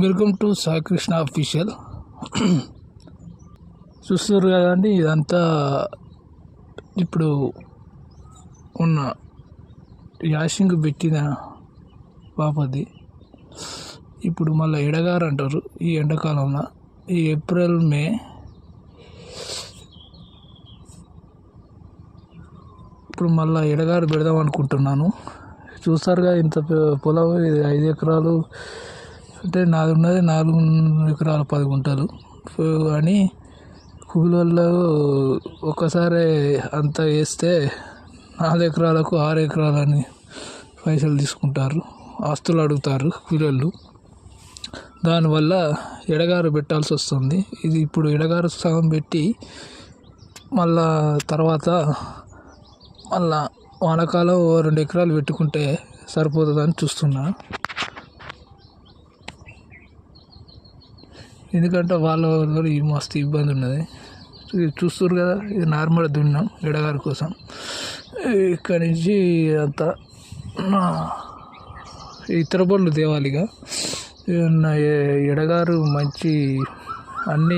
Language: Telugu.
Welcome to Saikrishna official. చూస్తారు కదండి ఇదంతా ఇప్పుడు ఉన్న యాషింగ్ పెట్టిన పాపది ఇప్పుడు మళ్ళీ ఎడగారు అంటారు ఈ ఎండాకాలంలో. ఈ ఏప్రిల్ మే ఇప్పుడు మళ్ళీ ఎడగారు పెడదాం అనుకుంటున్నాను. చూస్తారుగా ఇంత పొలం ఇది ఐదు ఎకరాలు అంటే నాది ఉన్నది నాలుగు ఎకరాలు పది గుంటలు. అని కూలీల్లో ఒకసారి అంత వేస్తే నాలుగు ఎకరాలకు ఆరు ఎకరాలని పైసలు తీసుకుంటారు. ఆస్తులు అడుగుతారు కూలీలు దానివల్ల ఎడగారు పెట్టాల్సి వస్తుంది. ఇది ఇప్పుడు ఎడగారు సగం పెట్టి మళ్ళా తర్వాత మళ్ళా వానాకాలం ఓ రెండు ఎకరాలు పెట్టుకుంటే సరిపోతుందని చూస్తున్నా. ఎందుకంటే వాళ్ళ వల్ల ఈ మస్తు ఇబ్బంది ఉన్నది. ఇది కదా ఇది నార్మల్ దున్నాం ఎడగారి కోసం. ఇక్కడి నుంచి అంతా ఇతర బళ్ళు తేవాలిగా ఎడగారు మంచి అన్ని